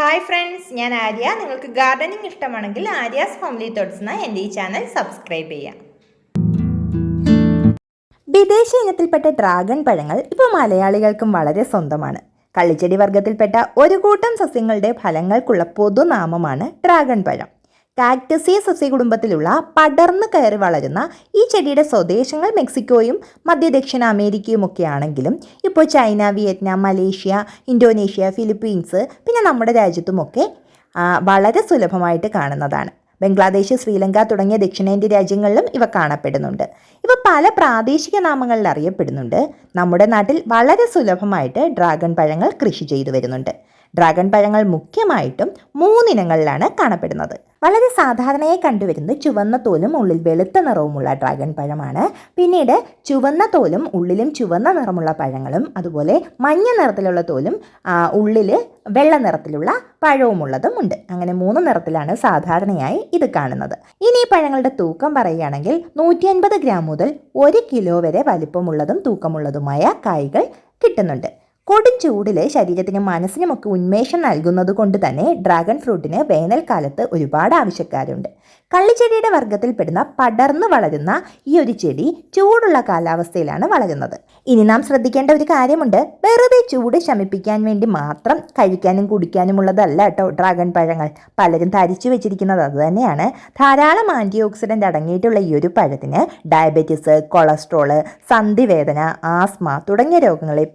Hi friends ഞാൻ ആര്യ. നിങ്ങൾക്ക് gardening ഇഷ്ടമാണെങ്കിൽ ആര്യാസ് ഫാമിലി തോട്ട്സ് എന്ന എന്റെ ഈ ചാനൽ സബ്സ്ക്രൈബ് ചെയ്യാം. വിദേശ ഇനത്തിൽപ്പെട്ട ഡ്രാഗൺ പഴങ്ങൾ ഇപ്പോൾ മലയാളികൾക്കും വളരെ സ്വന്തമാണ്. കള്ളിച്ചെടി വർഗത്തിൽപ്പെട്ട ഒരു കൂട്ടം സസ്യങ്ങളുടെ ഫലങ്ങൾക്കുള്ള പൊതുനാമമാണ് ഡ്രാഗൺ പഴം. കാക്ടസി സസ്യകുടുംബത്തിലുള്ള പടർന്നു കയറി വളരുന്ന ഈ ചെടിയുടെ സ്വദേശങ്ങൾ മെക്സിക്കോയും മധ്യ ദക്ഷിണ അമേരിക്കയും ഒക്കെ ആണെങ്കിലും ഇപ്പോൾ China Vietnam Malaysia Indonesia Philippines പിന്നെ നമ്മുടെ രാജ്യത്തുമൊക്കെ വളരെ സുലഭമായിട്ട് കാണുന്നതാണ്. ബംഗ്ലാദേശ് ശ്രീലങ്ക തുടങ്ങിയ ദക്ഷിണേന്ത്യ രാജ്യങ്ങളിലും ഇവ കാണപ്പെടുന്നുണ്ട്. ഇവ പല പ്രാദേശിക നാമങ്ങളിൽ അറിയപ്പെടുന്നുണ്ട്. നമ്മുടെ നാട്ടിൽ വളരെ സുലഭമായിട്ട് ഡ്രാഗൺ പഴങ്ങൾ കൃഷി ചെയ്തു വരുന്നുണ്ട്. ഡ്രാഗൺ പഴങ്ങൾ മുഖ്യമായിട്ടും മൂന്നിനങ്ങളിലാണ് കാണപ്പെടുന്നത്. വളരെ സാധാരണയായി കണ്ടുവരുന്നത് ചുവന്ന തോലും ഉള്ളിൽ വെളുത്ത നിറവുമുള്ള ഡ്രാഗൺ പഴമാണ്. പിന്നീട് ചുവന്ന തോലും ഉള്ളിലും ചുവന്ന നിറമുള്ള പഴങ്ങളും അതുപോലെ മഞ്ഞ നിറത്തിലുള്ള തോലും ഉള്ളിൽ വെള്ള നിറത്തിലുള്ള പഴവുമുള്ളതും ഉണ്ട്. അങ്ങനെ മൂന്ന് നിറത്തിലാണ് സാധാരണയായി ഇത് കാണുന്നത്. ഇനി പഴങ്ങളുടെ തൂക്കം പറയുകയാണെങ്കിൽ നൂറ്റി അൻപത് ഗ്രാം മുതൽ ഒരു കിലോ വരെ വലിപ്പമുള്ളതും തൂക്കമുള്ളതുമായ കായ്കൾ കിട്ടുന്നുണ്ട്. കൊടും ചൂടിൽ ശരീരത്തിനും മനസ്സിനുമൊക്കെ ഉന്മേഷം നൽകുന്നത് കൊണ്ട് തന്നെ ഡ്രാഗൺ ഫ്രൂട്ടിന് വേനൽക്കാലത്ത് ഒരുപാട് ആവശ്യക്കാരുണ്ട്. കള്ളിച്ചെടിയുടെ വർഗത്തിൽപ്പെടുന്ന പടർന്നു വളരുന്ന ഈ ഒരു ചെടി ചൂടുള്ള കാലാവസ്ഥയിലാണ് വളരുന്നത്. ഇനി നാം ശ്രദ്ധിക്കേണ്ട ഒരു കാര്യമുണ്ട്. വെറുതെ ചൂട് ശമിപ്പിക്കാൻ വേണ്ടി മാത്രം കഴിക്കാനും കുടിക്കാനുമുള്ളതല്ല കേട്ടോ ഡ്രാഗൺ പഴങ്ങൾ. പലരും ധരിച്ചു വെച്ചിരിക്കുന്നത് അതുതന്നെയാണ് ധാരാളം ആന്റി ഓക്സിഡന്റ് അടങ്ങിയിട്ടുള്ള ഈ ഒരു പഴത്തിന് ഡയബറ്റീസ് കൊളസ്ട്രോൾ സന്ധിവേദന ആസ്മ തുടങ്ങിയ രോഗങ്ങളെ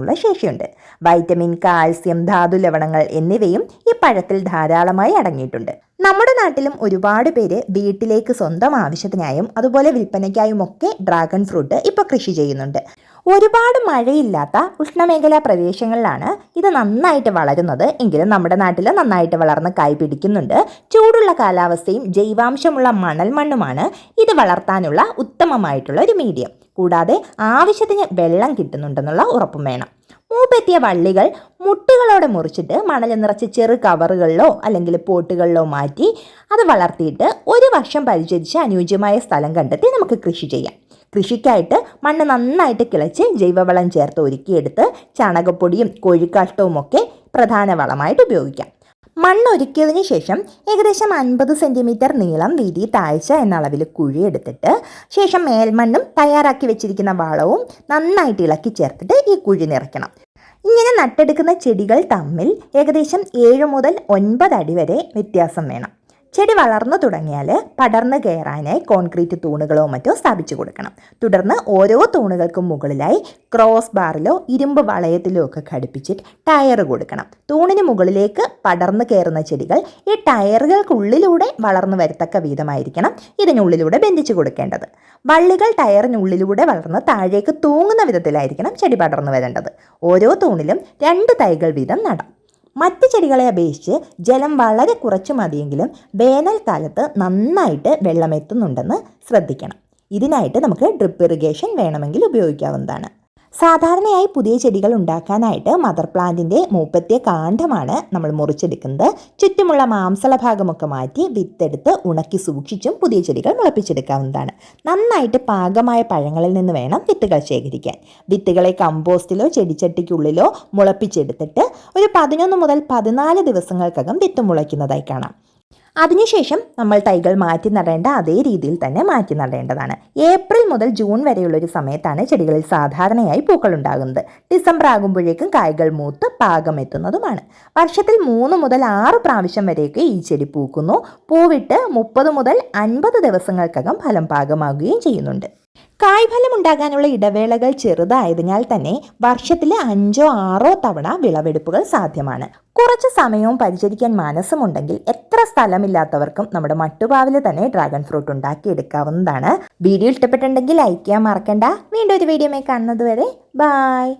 പ്രതിരോധിക്കാനുള്ള ശേഷിയുണ്ട്. വൈറ്റമിൻ കാൽസ്യം ധാതു ലവണങ്ങൾ എന്നിവയും ഈ പഴത്തിൽ ധാരാളമായി അടങ്ങിയിട്ടുണ്ട്. നമ്മുടെ നാട്ടിലും ഒരുപാട് പേര് വീട്ടിലേക്ക് സ്വന്തം ആവശ്യത്തിനായും അതുപോലെ വിൽപ്പനയ്ക്കായും ഒക്കെ ഡ്രാഗൺ ഫ്രൂട്ട് ഇപ്പോൾ കൃഷി ചെയ്യുന്നുണ്ട്. ഒരുപാട് മഴയില്ലാത്ത ഉഷ്ണമേഖലാ പ്രദേശങ്ങളിലാണ് ഇത് നന്നായിട്ട് വളരുന്നത്. എങ്കിലും നമ്മുടെ നാട്ടിൽ നന്നായിട്ട് വളർന്ന് കായ് പിടിക്കുന്നുണ്ട്. ചൂടുള്ള കാലാവസ്ഥയും ജൈവാംശമുള്ള മണൽ മണ്ണുമാണ് ഇത് വളർത്താനുള്ള ഉത്തമമായിട്ടുള്ള ഒരു മീഡിയം. കൂടാതെ ആവശ്യത്തിന് വെള്ളം കിട്ടുന്നുണ്ടെന്നുള്ള ഉറപ്പും വേണം. മൂപ്പെത്തിയ വള്ളികൾ മുട്ടുകളോടെ മുറിച്ചിട്ട് മണൽ നിറച്ച് ചെറു കവറുകളിലോ അല്ലെങ്കിൽ പോട്ടുകളിലോ മാറ്റി അത് വളർത്തിയിട്ട് ഒരു വർഷം പരിചരിച്ച് അനുയോജ്യമായ സ്ഥലം കണ്ടെത്തി നമുക്ക് കൃഷി ചെയ്യാം. കൃഷിക്കായിട്ട് മണ്ണ് നന്നായിട്ട് കിളച്ച് ജൈവവളം ചേർത്ത് ഒരുക്കിയെടുത്ത് ചാണകപ്പൊടിയും കോഴിക്കാഷ്ടവും ഒക്കെ പ്രധാന വളമായിട്ട് ഉപയോഗിക്കാം. മണ്ണ് ഒരുക്കിയതിന് ശേഷം ഏകദേശം അൻപത് സെന്റിമീറ്റർ നീളം വീതി താഴ്ച എന്ന അളവിൽ കുഴിയെടുത്തിട്ട് ശേഷം മേൽമണ്ണും തയ്യാറാക്കി വെച്ചിരിക്കുന്ന വളവും നന്നായിട്ട് ഇളക്കി ചേർത്തിട്ട് ഈ കുഴി നിറയ്ക്കണം. ഇങ്ങനെ നട്ടെടുക്കുന്ന ചെടികൾ തമ്മിൽ ഏകദേശം ഏഴ് മുതൽ ഒൻപത് അടി വരെ വ്യത്യാസം വേണം. ചെടി വളർന്നു തുടങ്ങിയാൽ പടർന്നു കയറാനായി കോൺക്രീറ്റ് തൂണുകളോ മറ്റോ സ്ഥാപിച്ചു കൊടുക്കണം. തുടർന്ന് ഓരോ തൂണുകൾക്കും മുകളിലായി ക്രോസ് ബാറിലോ ഇരുമ്പ് വളയത്തിലോ ഒക്കെ ഘടിപ്പിച്ചിട്ട് ടയർ കൊടുക്കണം. തൂണിന് മുകളിലേക്ക് പടർന്നു കയറുന്ന ചെടികൾ ഈ ടയറുകൾക്കുള്ളിലൂടെ വളർന്നു വരത്തക്ക വീതമായിരിക്കണം ഇതിനുള്ളിലൂടെ ബന്ധിച്ചു കൊടുക്കേണ്ടത്. വള്ളികൾ ടയറിനുള്ളിലൂടെ വളർന്ന് താഴേക്ക് തൂങ്ങുന്ന വിധത്തിലായിരിക്കണം ചെടി പടർന്നു വരേണ്ടത്. ഓരോ തൂണിലും രണ്ട് തൈകൾ വീതം നടാം. മറ്റ് ചെടികളെ അപേക്ഷിച്ച് ജലം വളരെ കുറച്ച് മതിയെങ്കിലും വേനൽക്കാലത്ത് നന്നായിട്ട് വെള്ളമെത്തുന്നുണ്ടെന്ന് ശ്രദ്ധിക്കണം. ഇതിനായിട്ട് നമുക്ക് ഡ്രിപ്പ് ഇറിഗേഷൻ വേണമെങ്കിൽ ഉപയോഗിക്കാവുന്നതാണ്. സാധാരണയായി പുതിയ ചെടികൾ ഉണ്ടാക്കാനായിട്ട് മദർ പ്ലാന്റിന്റെ മൂപ്പത്തിയ കാണ്ഡമാണ് നമ്മൾ മുറിച്ചെടുക്കുന്നത്. ചുറ്റുമുള്ള മാംസള ഭാഗമൊക്കെ മാറ്റി വിത്തെടുത്ത് ഉണക്കി സൂക്ഷിച്ചും പുതിയ ചെടികൾ മുളപ്പിച്ചെടുക്കാവുന്നതാണ്. നന്നായിട്ട് പാകമായ പഴങ്ങളിൽ നിന്ന് വേണം വിത്തുകൾ ശേഖരിക്കാൻ. വിത്തുകളെ കമ്പോസ്റ്റിലോ ചെടിച്ചട്ടിക്കുള്ളിലോ മുളപ്പിച്ചെടുത്തിട്ട് ഒരു പതിനൊന്ന് മുതൽ പതിനാല് ദിവസങ്ങൾക്കകം വിത്ത് മുളയ്ക്കുന്നതായി കാണാം. അതിനുശേഷം നമ്മൾ തൈകൾ മാറ്റി നടേണ്ട അതേ രീതിയിൽ തന്നെ മാറ്റി നടേണ്ടതാണ്. ഏപ്രിൽ മുതൽ ജൂൺ വരെയുള്ള ഒരു സമയത്താണ് ചെടികളിൽ സാധാരണയായി പൂക്കൾ ഉണ്ടാകുന്നത്. ഡിസംബർ ആകുമ്പോഴേക്കും കായ്കൾ മൂത്ത് പാകമെത്തുന്നതുമാണ് വർഷത്തിൽ മൂന്ന് മുതൽ ആറ് പ്രാവശ്യം വരെയൊക്കെ ഈ ചെടി പൂക്കുന്നു. പൂവിട്ട് മുപ്പത് മുതൽ അൻപത് ദിവസങ്ങൾക്കകം ഫലം പാകമാകുകയും ചെയ്യുന്നുണ്ട്. കായ്ഫലം ഉണ്ടാകാനുള്ള ഇടവേളകൾ ചെറുതായതിനാൽ തന്നെ വർഷത്തിലെ അഞ്ചോ ആറോ തവണ വിളവെടുപ്പുകൾ സാധ്യമാണ്. കുറച്ച് സമയവും പരിചരിക്കാൻ മനസ്സുമുണ്ടെങ്കിൽ എത്ര സ്ഥലമില്ലാത്തവർക്കും നമ്മുടെ മട്ടുപാവിൽ തന്നെ ഡ്രാഗൺ ഫ്രൂട്ട് ഉണ്ടാക്കിയെടുക്കാവുന്നതാണ്. വീഡിയോ ഇഷ്ടപ്പെട്ടിട്ടുണ്ടെങ്കിൽ ലൈക്ക് ചെയ്യാൻ മറക്കണ്ട. വീണ്ടും ഒരു വീഡിയോ കാണുന്നത് വരെ. ബായ്